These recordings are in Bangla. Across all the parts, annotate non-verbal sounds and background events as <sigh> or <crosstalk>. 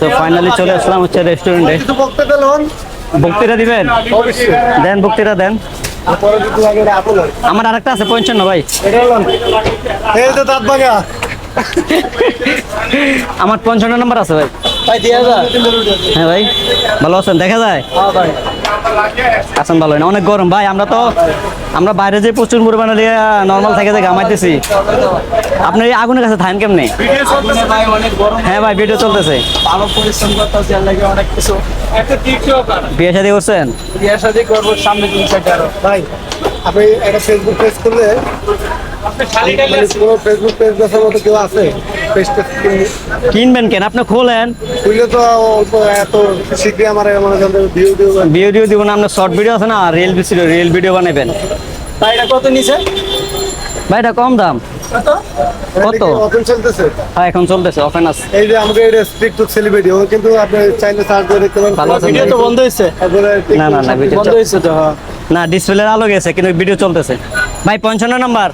তো ফাইনালি চলে আসলাম হচ্ছে রেস্টুরেন্টে বক্তৃতা দিবেন? দেন বক্তৃতা দেন। আমার আর একটা আমার আরেকটা আছে পঞ্চান্ন ভাই। এই তো দাঁত ভাঙা। আমার পঞ্চান্ন নাম্বার আছে ভাই। হ্যাঁ ভাই ভালো আছেন? দেখা যায়? হ্যাঁ আছেন ভালো না। অনেক গরম। ভাই আমরা তো আমরা বাইরে যে প্রচুর পরিমাণে নর্মাল থেকে যে ঘামাইতেছি। আপনি এই আগুনের কাছে থাকেন কেমনি? হ্যাঁ ভাই ভিডিও চলতেছে। ভালো পরিশ্রম করতেছি আর লাগে অনেক কিছু একটা টিকটকার বিয়ে শাদি করছেন? বিয়ে শাদি করব সামনে তিন চারটে আরও। ভাই আপনি একটা ফেসবুক পেজ করলে ফেসবুক পেজ মতো কেউ আছে? কিনবেন কেন? আপনি খোলেন। তো অল্প এত শীঘ্রই আমার মনে করেন ভিউ ভিউ দিব না আপনার শর্ট ভিডিও আছে না রিল ভিডিও রিল ভিডিও বানাবেন। ভাই এটা কত নিছে? ভাই এটা কম দাম। কত? কত? ওপেন চলতেছে। হ্যাঁ এখন চলতেছে অফেন আছে। এই যে আমাকে এটা স্ট্রিক টু সেলিব্রিটি ও কিন্তু আপনি চাইলে সার্চ করে দেখতে পারেন। ভালো ভিডিও তো বন্ধ তারপরে না, না, না, ভিডিও বন্ধ হয়েছে তো হ্যাঁ। না ডিসপ্লে আলো গেছে কিন্তু ভিডিও চলতেছে। ভাই পঞ্চান্ন নাম্বার।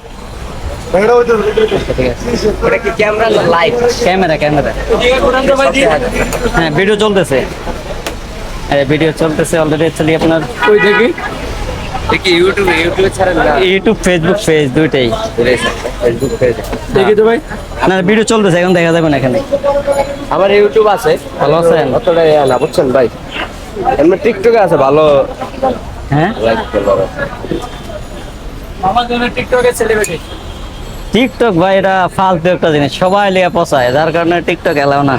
Camera camera camera. হ্যাঁ ভিডিও চলতেছে। ভিডিও চলতেছে অলরেডি চলি আপনার। ওই দেখি? ইউটিউবে ইউটিউবে ছাড়েন না ইউটিউব ফেসবুক পেজ দুইটাই। ফেসবুক পেজে দেখি তো ভাই। না ভিডিও চলতেছে এখন দেখা যাবে না এখানে। আমার ইউটিউব আছে। ভালো আছেন? অতটা না বুঝছেন ভাই? এমনি টিকটকে আছে ভালো। হ্যাঁ? আমার জন্য টিকটকে সেলিব্রিটি টিকটক ভাই এটা ফালতু একটা জিনিস। সবাই লিয়ে পচায় যার কারণে টিকটক এলাও না।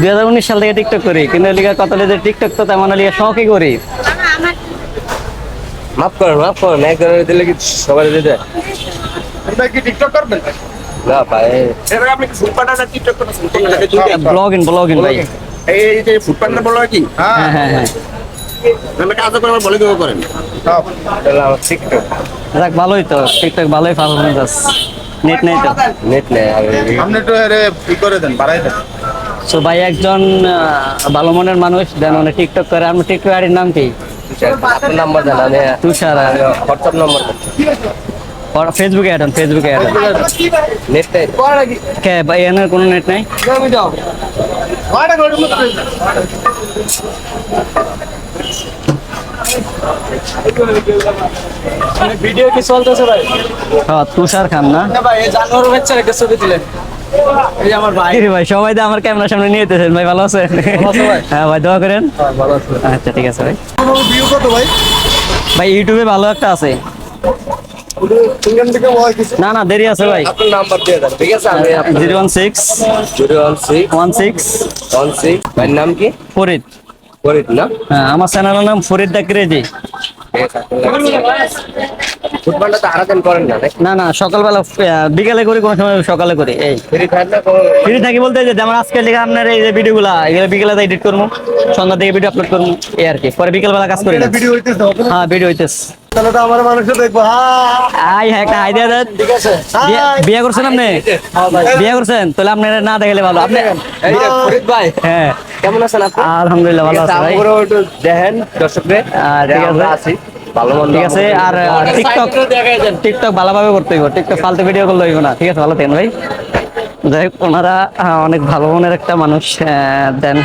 দুই হাজার উনিশ সাল থেকে টিকটক করি কিন্তু লিগা কত লিগে টিকটক তো তেমন লিগে শখই করি। মাফ করেন মাফ করেন একজনের দিলে কি সবাই দিতে? ভাই কি টিকটক করবেন? না ভাই এবার আপনি ফুটপাথ আর টিকটক করতেছেন কোনটাকে দুইটা ব্লগিং ব্লগিং ভাই। এই যে ফুটপাথ না বলো কি? হ্যাঁ হ্যাঁ হ্যাঁ। আমি করে আমার বলে দেবো করেন। টিকটক ভালোই তো। টিকটক ভালোই পারফরমেন্স আছে। নেট নেই তো? নেট নেই আর আপনি আরে ই করে দেন বাড়াই দেন। সো ভাই একজন ভালো মনের মানুষ দেন মানে টিকটক করে। আমার টিকটক আইডির নাম কি? আপনার নাম্বার দেন আমি তুষার হোয়াটসঅ্যাপ নাম্বার ফেসবুকে অ্যাড ফেসবুকে অ্যাড নেট নেই। কে ভাই এনার কোনো নেট নাই? আমি যাও। ভাইটা করে মত ভিডিও কি চলতেছে ভাই? হ্যাঁ তুষার খান না? ভাই জানোয়ার বাচ্চার একটা ছবি দিলেন এই আমার ভাই। কি রে ভাই সবাই তো আমার ক্যামেরার সামনে নিয়ে যেতেছেন। ভাই ভালো আছেন? হ্যাঁ ভাই দোয়া করেন। ভালো আছে। আচ্ছা ঠিক আছে ভাই। ভিউ কত ভাই? ভাই ইউটিউবে ভালো একটা আছে। হয় না না দেরি আছে ভাই। আপনার নাম্বার দিয়ে দেন ঠিক আছে? আমি zero one six. Zero one six. One six. One six. ভাইয়ের নাম কি? ফরিদ। ফরিদ না? হ্যাঁ আমার চ্যানেলের নাম ফরিদ দা ক্রেজি। ফুটবলটা তো আরাধন করেন না না না সকালবেলা বিকালে করি কোনো সময় সকালে করি এই। ফ্রি থাকি বলতে যে আমার আজকে লিখে আপনার এই যে ভিডিওগুলা এগুলো বিকেলে এডিট করব সন্ধ্যা থেকে ভিডিও আপলোড করব এই আর কি। পরে বিকেলবেলা কাজ করি ভিডিও হইতেছে হ্যাঁ ভিডিও হইতেছে। তাহলে তো আমার মানুষ দেখব হ্যাঁ হ্যাঁ একটা আইডিয়া দেন। বিয়ে- বিয়ে করছেন আপনি? বিয়ে করছেন? তাহলে আপনার না দেখলে ভালো। আপনি ফরিদ ভাই হ্যাঁ। কেমন আছেন আপনি আলহামদুলিল্লাহ ভালো আছে ভাই। আমরাও একটু দেখেন দর্শকদের। আমরা আছি। ঠিক আছে আর টিকটক টিকটক ভালোভাবে করতে হইব টিকটক ফালতু ভিডিও করলে হইব না। ঠিক আছে ভালো থাকেন ভাই। যাই হোক ওনারা অনেক ভালো মনের একটা মানুষ দেন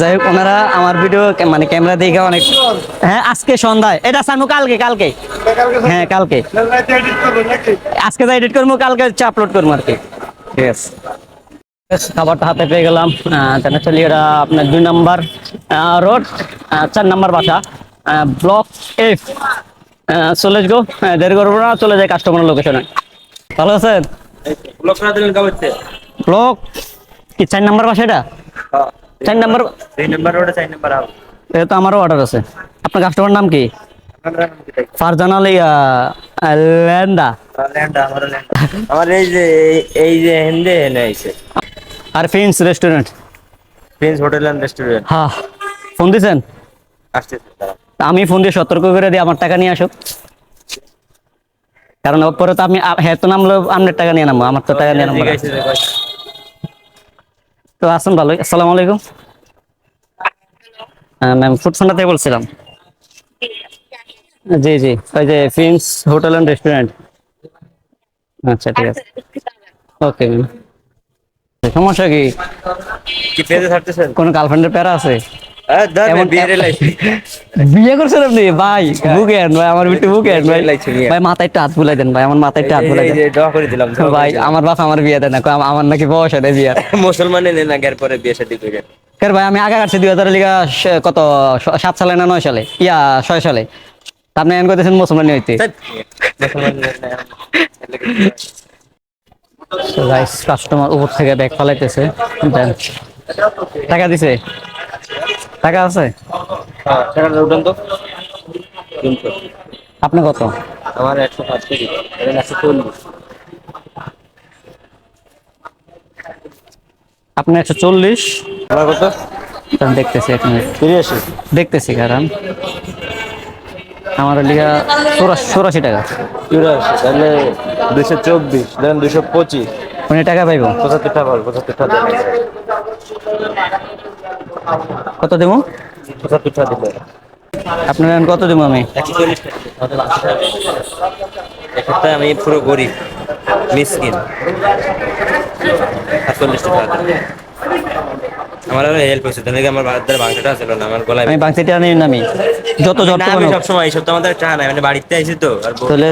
যাই হোক ওনারা আমার ভিডিও মানে ক্যামেরা দেখে অনেক হ্যাঁ আজকে সন্ধ্যায়। এটা সামু কালকে কালকে। হ্যাঁ কালকে। আজকে যা এডিট করব কালকে হচ্ছে আপলোড করব আর কি। ঠিক আছে। খাবারটা হাতে পেয়ে গেলাম। তাহলে চলি এটা আপনার দুই নাম্বার রোড চার নাম্বার বাসা। ব্লক এফ চলে গো দেরি করব না চলে যায় কাস্টমার লোকেশনে ভালো আছেন? ব্লক কি চার নাম্বার বাসা এটা? চার নাম্বার আও তো আমারও অর্ডার আছে। আপনার কাস্টমার নাম কি? ফারজান আলী ল্যান্ডা। আমার এই যে এই- এই যে হিন্দে এনে আইছে। আর ফিন্স restaurant Prince hotel and restaurant হ্যাঁ। ফোন দিছেন? আসতেছে আমি ফোন দিয়ে সতর্ক করে দিই আমার টাকা নিয়ে আসো কারণ পরে তো আমি হ্যাঁ তো নামলো আপনার টাকা নিয়ে নামবো আমার তো টাকা নিয়ে নামবো তো আসুন ভালোই আসসালামু আলাইকুম। ম্যাম ফুড ফান্ডা থেকে বলছিলাম। জি জি ওই যে ফিন্স হোটেল অ্যান্ড রেস্টুরেন্ট আচ্ছা ঠিক আছে। ওকে ম্যাম সমস্যা কি? কোনো গার্লফ্রেন্ডের প্যারা আছে? বিয়ে করছেন আপনি? ভাই ভাই আমার ভাই ভাই মাথায় একটু হাত বুলাই দেন ভাই আমার মাথায় একটু হাত বুলাই দেন। ভাই আমার বাপ আমার বিয়ে দেন না আমার নাকি বয়স হয় বিয়ে <laughs> মুসলমানে নেন আগের পরে বিয়ে শাদী করে কেন ভাই আমি আগে কাটছি দুই হাজার লিগা কত সাত সালে না নয় সালে? ইয়া ছয় সালে। আপনি এন করতেছেন মুসলমানি হইতে কাস্টমার উপর থেকে ব্যাগ ফালাইতেছে। টাকা দিছে? টাকা আছে? হ্যাঁ, টাকাটা উঠান তো। আপনি কত? আমার একশো পাঁচ কেজি একশো চল্লিশ। আপনি একশো চল্লিশ? আমার কত? দেখতেছি এক মিনিট। তিরাশি। দেখতেছি কারণ আমার লিগা চৌরাশি টাকা। চুরাশি তাহলে দুশো চব্বিশ ধরেন দুশো পঁচিশ। উনি টাকা পাইব? পঁচাত্তর টাকা পঁচাত্তর টাকা কত দেবো? পঁচাত্তর টাকা দেবেন আপনার এখন কত দেবো আমি? আমি পুরো গরিব মিসকিন। টাকা। আমার আরও হেল্প হয়েছে তাহলে আমার বাড়িতে মাংসটা ছিল না আমার গলায় আমি বাংসিটা নিই না আমি। যত আমি সবসময় এই সপ্তাহে আমাদের চা নাই মানে বাড়িতে আইছি তো আর তাহলে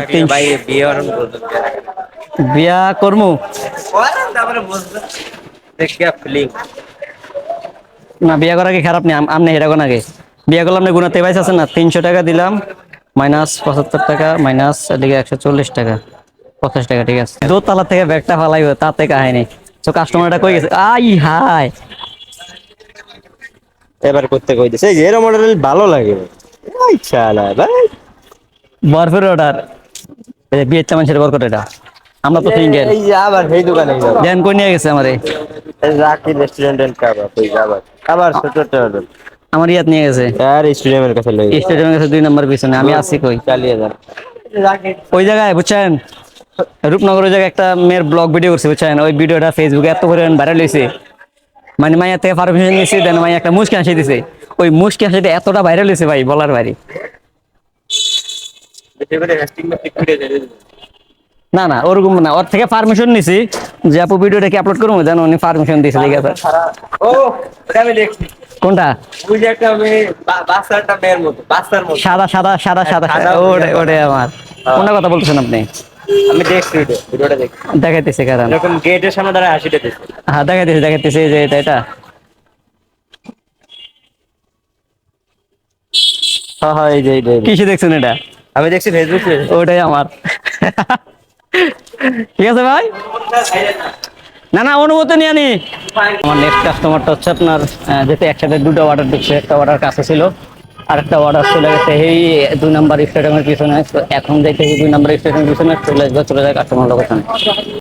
বিয়ে অরণ করতো বিয়া করমু? তারপরে বুঝতে দেখিয়া ফিলিং না বিয়া করা কি খারাপ নেই আম- আমনে হেরা কোন আগে। বিয়া করলাম না গুণাতে পাইছে আছে না তিনশো টাকা দিলাম মাইনাস পঁচাত্তর টাকা মাইনাস এদিকে একশো চল্লিশ টাকা পঞ্চাশ টাকা ঠিক আছে। দোতলা থেকে ব্যাগটা ফালাইব তাতে কাহিনি। তো কাস্টমারটা কই গেছে? আই হাই এবার করতে কই দিছে? এই যে মডেল ভালো লাগে। এই শালা ভাই। বরফের অর্ডার এই বিয়ের চামানছের বরকট এটা। আমরা তো সিঙ্গেল এই যে আবার সেই দোকানে দেন কই নিয়ে গেছে আমারে? রাকি রেস্টুরেন্ট এন্ড কাবাব ওই আবার। আবার ছোট ছোট আমার ইয়াত নিয়ে গেছে। আর স্টেডিয়ামের কাছে লই স্টেডিয়ামের কাছে দুই নম্বর পিছনে আমি আছি কই? চালিয়ে যান। ওই জায়গায় বুঝছেন? রূপনগর ওই জায়গায় একটা মেয়ের ব্লগ ভিডিও করছে বুঝছেন? ওই ভিডিওটা ফেসবুকে এত করে ভাইরাল হয়েছে মানে মাইয়া থেকে পারমিশন নিয়েছি দেন মাইয়া একটা মুসকি হাসি দিছে। ওই মুসকি হাসিটা এতটা ভাইরাল হয়েছে ভাই বলার বাড়ি না না ওরকম না। ওর থেকে পারমিশন নিছি। যে আপু ভিডিওটা কি আপলোড করব? জানো উনি পারমিশন দিয়েছে ঠিক আছে। ও আমি দেখছি। কোনটা? ওই যে একটা মেয়ে বাচ্চাটা মেয়ের মতো বাচ্চার মতো। সাদা সাদা সাদা সাদা ওটাই ওটাই আমার। কোনটা কথা বলতেছেন আপনি? আমি দেখছি ভিডিওটা দেখছি। দেখাইতেছে কারণ। এরকম গেটের সামনে দাঁড়ায় হ্যাঁ দেখাইতেছে দেখাইতেছে যে এটা এটা। হ্যাঁ হ্যাঁ এই যে এই যে। কিসে দেখছেন এটা? আমি দেখছি ফেসবুকে ওটাই আমার। ঠিক আছে ভাই? না না, অনুমতি নিয়ে নি। আমার নেক্সট কাস্টমারটা হচ্ছে আপনার যেতে একসাথে দুটো অর্ডার দিচ্ছে। একটা অর্ডার কাছে ছিল আর একটা অর্ডার চলে গেছে। এই দুই নাম্বার স্টেডিয়ামের পিছনে। এখন যাইতে দুই নাম্বার স্টেডিয়ামের পিছনে চলে আসবে, চলে যায় কাস্টমার লোকেশনে